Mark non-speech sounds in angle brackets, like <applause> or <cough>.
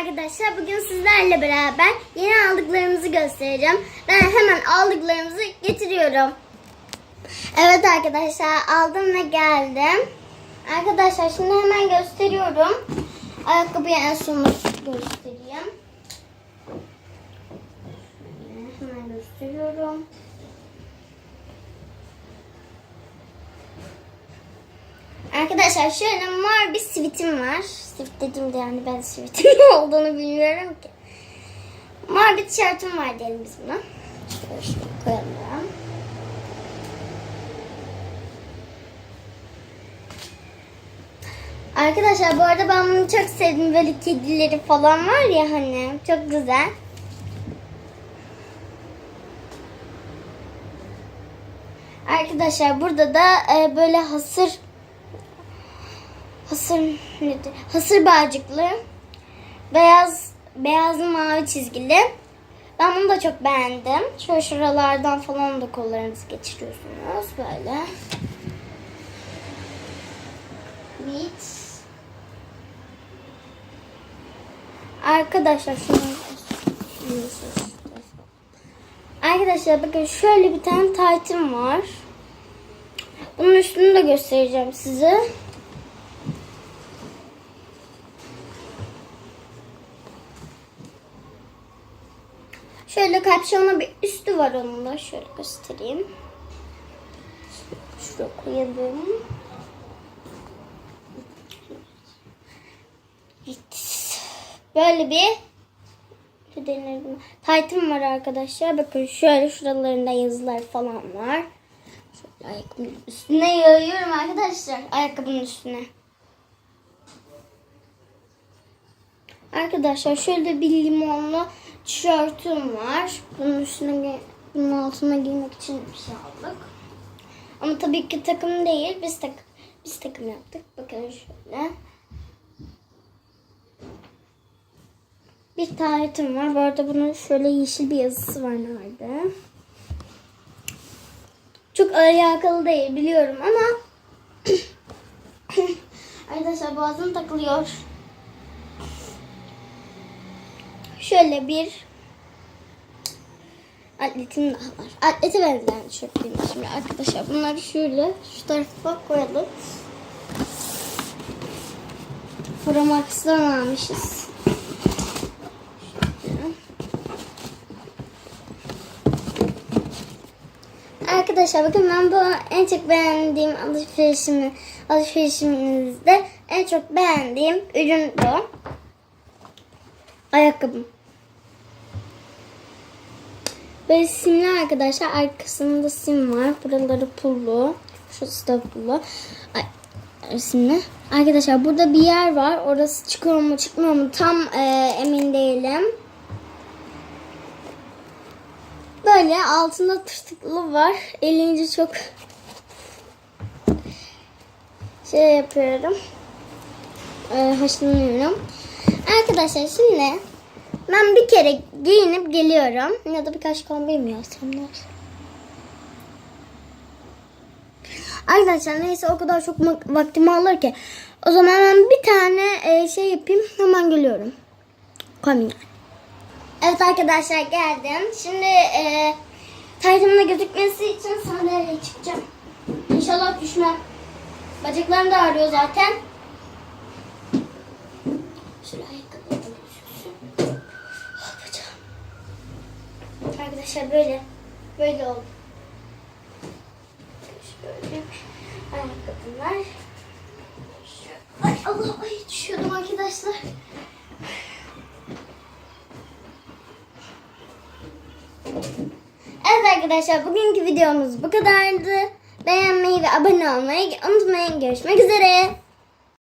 arkadaşlar. Bugün sizlerle beraber yeni aldıklarımızı göstereceğim. Ben hemen aldıklarımızı getiriyorum. Evet arkadaşlar aldım ve geldim. Arkadaşlar şimdi hemen gösteriyorum. Ayakkabıyı en son göstereyim. Şöyle Hemen gösteriyorum. Arkadaşlar şöyle mor bir sivitim var. Sivit dediğimde yani ben sivitin ne <laughs> olduğunu bilmiyorum ki. Mor bir tişörtüm var diyelim biz buna. Şöyle şöyle koyalım. Arkadaşlar bu arada ben bunu çok sevdim. Böyle kedileri falan var ya hani. Çok güzel. Arkadaşlar burada da e, böyle hasır hasır nedir? Hasır bağcıklı beyaz beyaz mavi çizgili. Ben bunu da çok beğendim. Şöyle şuralardan falan da kollarınızı geçiriyorsunuz böyle. Beach. Arkadaşlar şunu- Arkadaşlar bakın şöyle bir tane taytım var. Bunun üstünü de göstereceğim size. Şöyle kapşonlu bir üstü var onun da. Şöyle göstereyim. Şuraya koyalım. Böyle bir. Taytım var arkadaşlar. Bakın şöyle şuralarında yazılar falan var. Şöyle ayakkabının üstüne yayıyorum arkadaşlar. Ayakkabının üstüne. Arkadaşlar şöyle bir limonlu tişörtüm var. Bunun üstüne bunun altına giymek için bir şey aldık. Ama tabii ki takım değil. Biz tak biz takım yaptık. Bakın şöyle. Bir taytım var. Bu arada bunun şöyle yeşil bir yazısı var nerede? Çok alakalı değil biliyorum ama <clears throat> Arkadaşlar boğazım takılıyor. Şöyle bir atletim daha var. Atlete benzeyen tişörtlerim şimdi arkadaşlar. Bunları şöyle şu tarafa koyalım. Promax'tan almışız. Arkadaşlar bakın ben bu en çok beğendiğim alışverişimi alışverişimizde en çok beğendiğim ürün bu. Ayakkabım. Böyle simli arkadaşlar. Arkasında sim var. Buraları pullu. Şurası da pullu. Ay, simli. Arkadaşlar burada bir yer var. Orası çıkıyor mu çıkmıyor mu tam e, emin değilim. Böyle altında tırtıklı var. Elince çok şey yapıyorum. E, hoşlanıyorum. Arkadaşlar şimdi ben bir kere giyinip geliyorum. Ya da birkaç kombin mi yapsam? Arkadaşlar neyse o kadar çok vaktimi alır ki. O zaman ben bir tane e, şey yapayım hemen geliyorum. Kombin. Evet arkadaşlar geldim. Şimdi e, taytımın gözükmesi için sandalyeye çıkacağım. İnşallah düşmem. Bacaklarım da ağrıyor zaten. Şöyle ayakkabıya da gözüksün. Ah. Arkadaşlar böyle. Böyle oldu. Şöyle. Şöyle- Ay Allah ay düşüyordum arkadaşlar. Evet arkadaşlar bugünkü videomuz bu kadardı. Beğenmeyi ve abone olmayı unutmayın. Görüşmek üzere.